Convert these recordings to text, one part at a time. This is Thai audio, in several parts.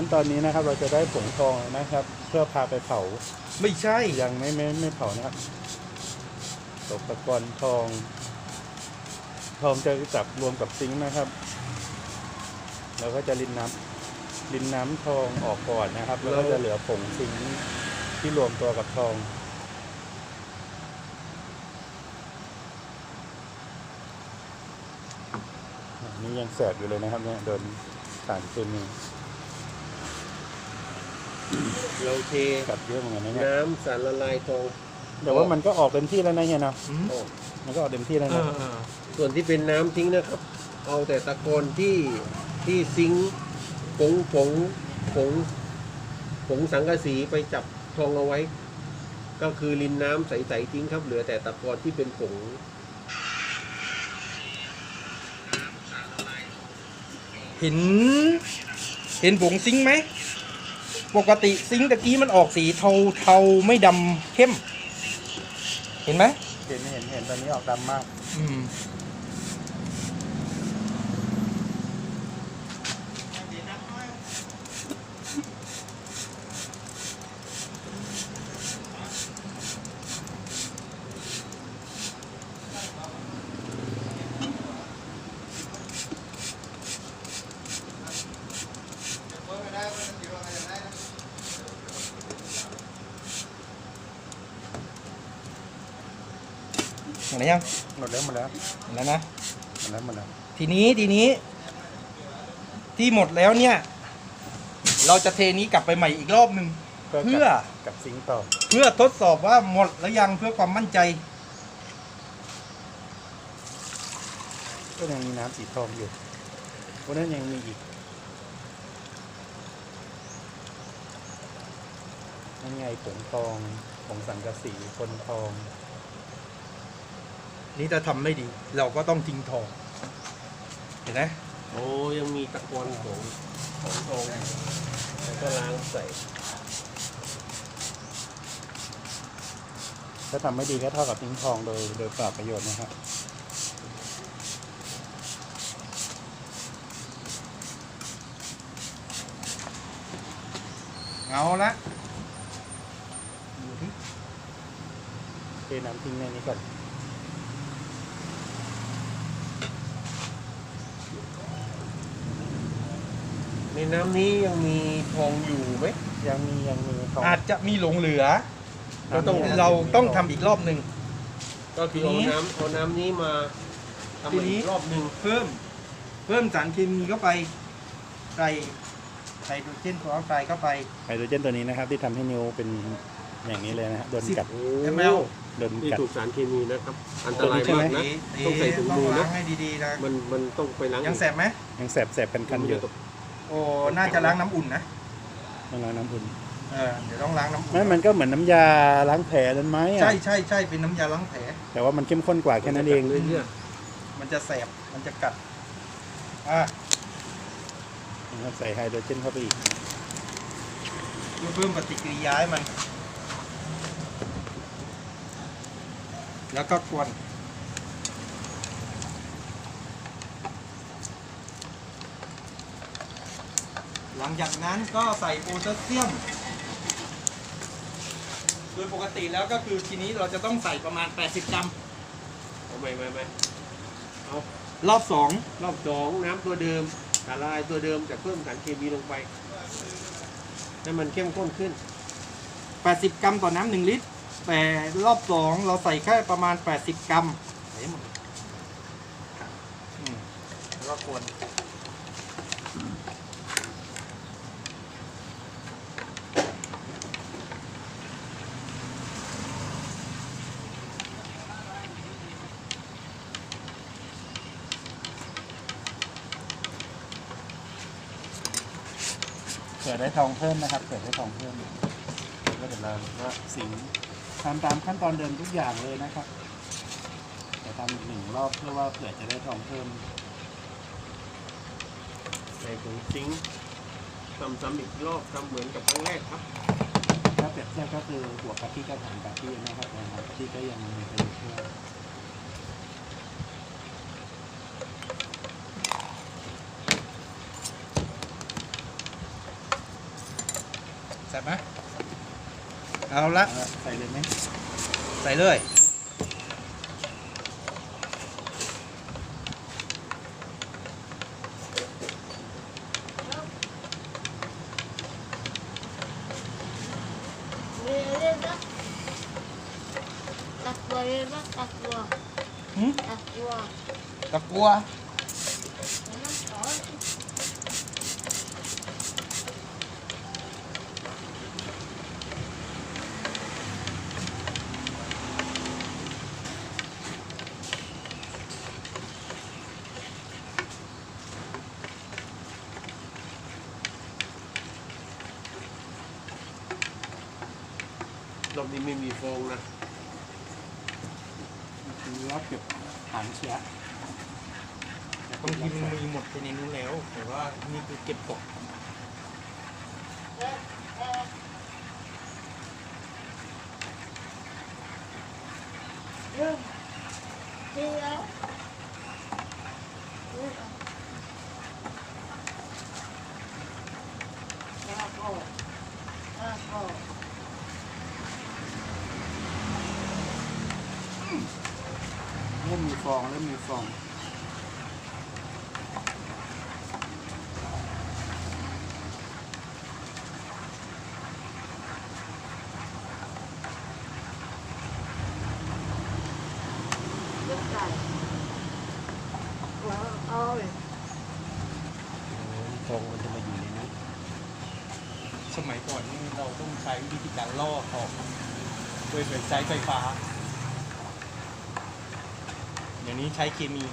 ขั้นตอนนี้นะครับเราจะได้ผงทองนะครับ เพื่อพาไปเผาไม่ใช่ ยังไม่ไม่ไม่เผานะครับตกตะกอนทอง ทองจะจับรวมกับซิงค์นะครับ เราก็จะรินน้ำรินน้ำทองออกก่อนนะครับ แล้วก็จะเหลือผงซิงค์ที่รวมตัวกับทองอันนี่ยังแสบอยู่เลยนะครับเนี่ยโดนสารเคมี เราเทกัดเยอะเหมือนกันนะเนี่ยน้ำสารละลายทองแต่ว่ามันก็ออกเต็มที่แล้วนะเนี่ยเนาะอืมออกมันก็ออกเต็มที่แล้วเอนะอเออส่วนที่เป็นน้ำทิ้งนะครับ เอาแต่ตะกอนที่ที่ซิงค์ผงผงผงผงสังกะสีไปจับทองเอาไว้ ก็คือรินน้ำใสๆทิ้งครับ เหลือแต่ตะกอนที่เป็นผงเห็น เห็นผงซิงค์ไหม ปกติซิงค์ตะกี้มันออกสีเทาเทาไม่ดำเข้ม เห็นไหมเห็นเห็นเห็นตอนนี้ออกดำมาก อืม เห็นไหมยังหมดแล้วหมดแล้วเห็นแล้วนะหมดแล้วหมดแล้วทีนี้ทีนี้ ที่หมดแล้วเนี่ย เราจะเทนี้กลับไปใหม่อีกรอบหนึ่งก็เพื่อกับกับซิงค์ต่อเพื่อทดสอบว่าหมดแล้วยังเพื่อความมั่นใจก็ยังมีน้ำสีทองอยู่เพราะนั้นยังมีอีกนั่นไงผงทองผงสังกะสีคนทอง นี่ถ้าทำไม่ดี เราก็ต้องทิ้งทอง เห็นไหมโอ้ยังมีตะกอนของของทองแล้วก็ล้างใส่ถ้าทำไม่ดีก็เท่ากับทิ้งทองโดยโดยเปล่าประโยชน์นะครับ เอาละดูที่เทน้ำทิ้งในนี้ก่อน ในน้ำนี้ยังมีทองอยู่ไหม ยังมียังมีทอง อาจจะมีหลงเหลือก็ต้องเราต้องทำอีกรอบหนึ่ง ก็คือทีเอานี้น้ำเอาน้ำนี้มาทำทีใหม่นี้อีกรอบหนึ่งเพิ่ม เพิ่มสารเคมีเข้าไป ใส่ไฮโดรเจนฟอร์ไซด์เข้าไป ไฮโดรเจนตัวนี้นะครับ ที่ทำให้นิ้วเป็นอย่างนี้เลยนะฮะโดนกัดโอ้ ml โดนนี่กัด ถูกสารเคมีนะครับ อันตรายตัวนี้ใช่ไหมมากนะเอ๊ะต้องใส่ถุงมือต้นะล้างให้ดีๆนะมันมันต้องไปล้างยังแสบไหมยังแสบแสบคันคันๆอยู่ โอ้น่าจะล้างน้ำอุ่นนะต้องล้างน้ำอุ่นเออเดี๋ยวต้องล้างน้ำอุ่นไม่มันก็เหมือนน้ำยาล้างแผลนั่นไหมอะใช่ใช่ใช่เป็นน้ำยาล้างแผล แต่ว่ามันเข้มข้นกว่าแค่นั้นเอง เรื่อยมันจะแสบมันจะกัดอะนะครับใส่ไฮโดรเจนเข้าไปอีก เพื่อเพิ่มปฏิกิริยาให้มัน แล้วก็กวน หลังจากนั้นก็ใส่โพแทสเซียม โดยปกติแล้วก็คือทีนี้เราจะต้องใส่ประมาณ 80 กรัมๆเอาไม่ไม่ไม่เอารอบรอบสองน้ำตัวเดิมสาลายตัวเดิมแต่เพิ่มสารเคมีลงไปให้มันเข้มข้นขึ้น2 80 กรัมต่อน้ำหนึ่งลิตร แต่รอบ2เราใส่แค่ประมาณ 80 กรัมใส่ให้หมดอืมแล้วก็กวน ผื่อได้ทองเพิ่มนะครับเผื่อได้ทองเพิ่มก็เดี๋ยวเราก็สิงทำตามขั้นตอนเดิมทุกอย่างเลยนะครับแต่ทำอีกหนึ่งรอบเพื่อว่าเผื่อจะได้ทองเพิ่มใส่ถุงซิงค์ทำซ้ำอีกรอบทำเหมือนกับครั้งแรกครับถ้าเปรียบเทียบก็คือหัวกะทิกับหางกะทินะครับแต่หางกะทิก็ยังมีประโยชน์ด้วย ใส่ไหมเอาละใส่เลยไหมใส่เลย Merenda. Takwa merenda, takwa. หืม Takwa. ตะกัว นี้ไม่มีฟองนะคือรับเก็บหางเชื้อบางทีมันมีหมดไปในนู้นแล้ว แต่ว่านี่คือเก็บตก Belum. Tinggal. Aku. Aku. เริ่มมีฟ องเริ่มมีฟอง Dekat. Wah, oh. ฟองมันจะมาอยู่ในนี้สมัยก่อนนี่เราต้องใช้วิธีการล่อออกโดยใช้ไฟฟ้าเดี๋ยว นี้ใช้เคมี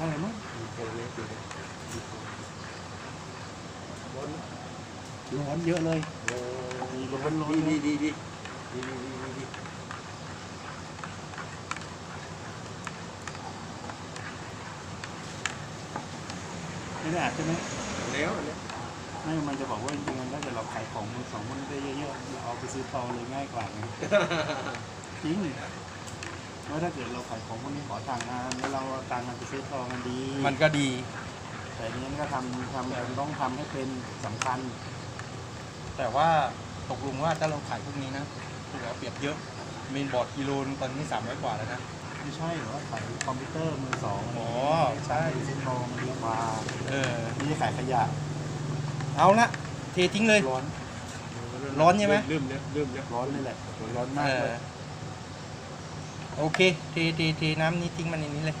อะไรมั้งร้อนเยอะเลยร้อนร้อนดีดีดีดีดีดีดีไม่ได้อาจใช่ไหมแล้วไม่มันจะบอกว่าจริงๆมันถ้าเกิดเราขายของมือสองมันได้เยอะๆเราเอาไปซื้อเตาเลยง่ายกว่าจริง ว่าถ้าเกิดเราขายของพวกนี้ขอตังค์งานแล้วเราเอาตังค์มันไปซื้อทองมันดี มันก็ดี แต่อันนี้มันก็ทำทำต้องทำให้เป็นสำคัญ แต่ว่าตกลงว่าถ้าเราขายพวกนี้นะถูกเอาเปรียบเยอะ เมนบอร์ดกิโลนึงตอนนี้สามร้อยกว่าแล้วนะ ไม่ใช่หรอว่าขายคอมพิวเตอร์มือสองอ๋อใช่ ซื้อทองมันดีกว่าเออ ไม่ใช่ขายขยะเอาละเททิ้งเลย ร้อนร้อนใช่ไหมเริ่มแล้วเริ่มแล้วร้อนนี่แหละร้อนมากเอเลอย โอเคเทเทเทน้ำนี้ทิ้งมันในนี้เลย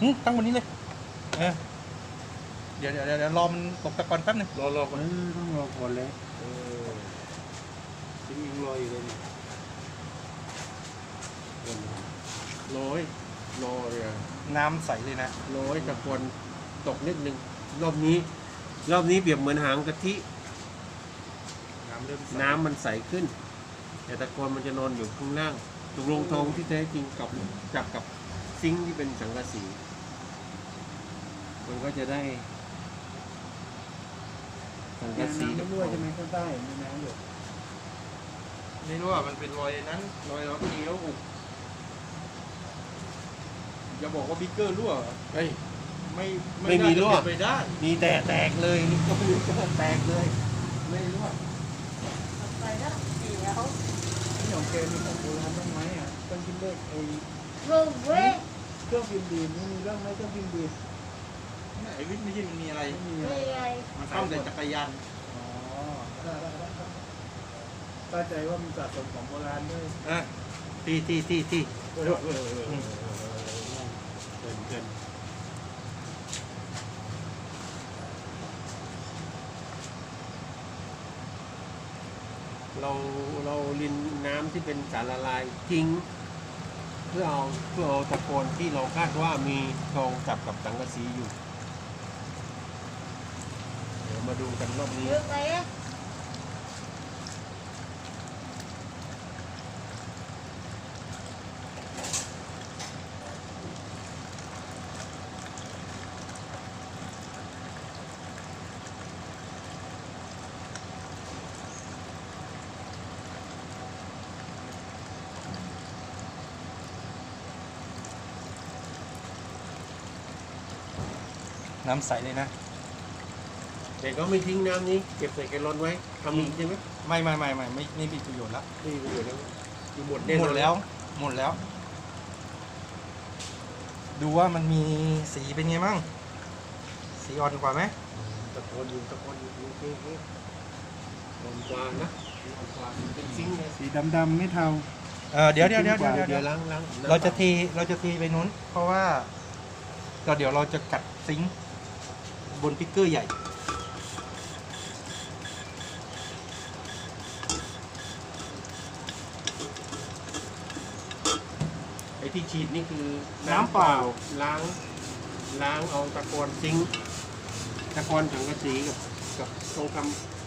หึตั้งบนนี้เลย เออเดี๋ยวเดี๋ยวเดี๋ยวเดี๋ยวรอมันตกตะกอนแป๊บหนึงรอรอเอก่อนอต้องรอก่อนเลยเออจริงยังรออยู่เลยเนี่ยร้อยรอเลยอะน้ำใสเลยนะร้อยตะกอนตกนิดนึงรอบนี้ รอบนี้เปรียบเหมือนหางกะทิน้ำ เริ่มใสน้ำมันใสขึ้น แต่ตะกอนมันจะนอนอยู่ข้างล่างตกลงทองที่แท้จริงกับจับกับซิงค์ที่เป็นสังกะสีมันก็จะได้สังกะน้ำสีไม่กับทรั่วองใช่ไหมข้างใต้มีน้ำอยู่ไม่รู้ว่ามันเป็นรอยนั้นรอยเราเคี้ยวอุกอย่าบอกว่าบิ๊กเกอร์รั่วเฮ้ย ไม่ไม่มีรั่ว น่าจะเป็นไปได้มีแต่แตกเลยนี่ก็มีก็แตกเลย ไม่รู้ว่า ไปแล้วเดี๋ยวที่ของแกมีของโบราณบ้างไหมอะเครื่องพิมพ์เลขไอ้เพิ่มเวเครื่องพิมพ์ดีนี่มีเรื่องไหมเครื่องพิมพ์ดีไอ้วิทย์ไม่ใช่มันมีอะไร ไม่มีไม่อะไงมันซ่อมแต่จักรยานอ๋อได้ได้ได้ได้เข้าใจว่ามีสะสมของโบราณด้วยอะที่ที่ที่ที่ เออเออเออเออเออเกินเกิน เราเราลินน้ำที่เป็นสารละลายทิ้ง เพื่อเอาเพื่อเอาตะกอนที่เราคาดว่ามีทองจับกับสังกะสีอยู่ เดี๋ยวมาดูกันรอบนี้ เยอะไหม น้ำใสเลยนะ แต่ก็ไม่ทิ้งน้ำนี้เก็บใส่แกลลอนไว้ทำอีกใช่ไหมไม่ไม่ไม่ไม่ไม่ไม่มีประโยชน์ละไม่มีประโยชน์แล้วคือหมดแน่นหมอนดแล้วหมดแล้ว ดูว่ามันมีสีเป็นไงมั่งสีอ่อนกว่าไหมตะกอนอยู่ตะกอนอยู่โอเคโอเคอ่อนกว่านะอ่อนกว่าเป็นซิงค์เลยสีดำๆไม่เทา เออเดี๋ยวเดี๋ยวเดี๋ยวเดี๋ยวเดี๋เดี๋ยยววล้างล้างน้ำเราจะเทเราจะเทไปนู้น เพราะว่าก็เดี๋ยวเราจะกัดซิงค์ บนปิกเกอร์ใหญ่ ไอ้ที่ฉีดนี่คือน้ำเปล่า ล้างล้างเอาตะกอนซิงค์ตะกอนสังกะสีกับกับทองคำ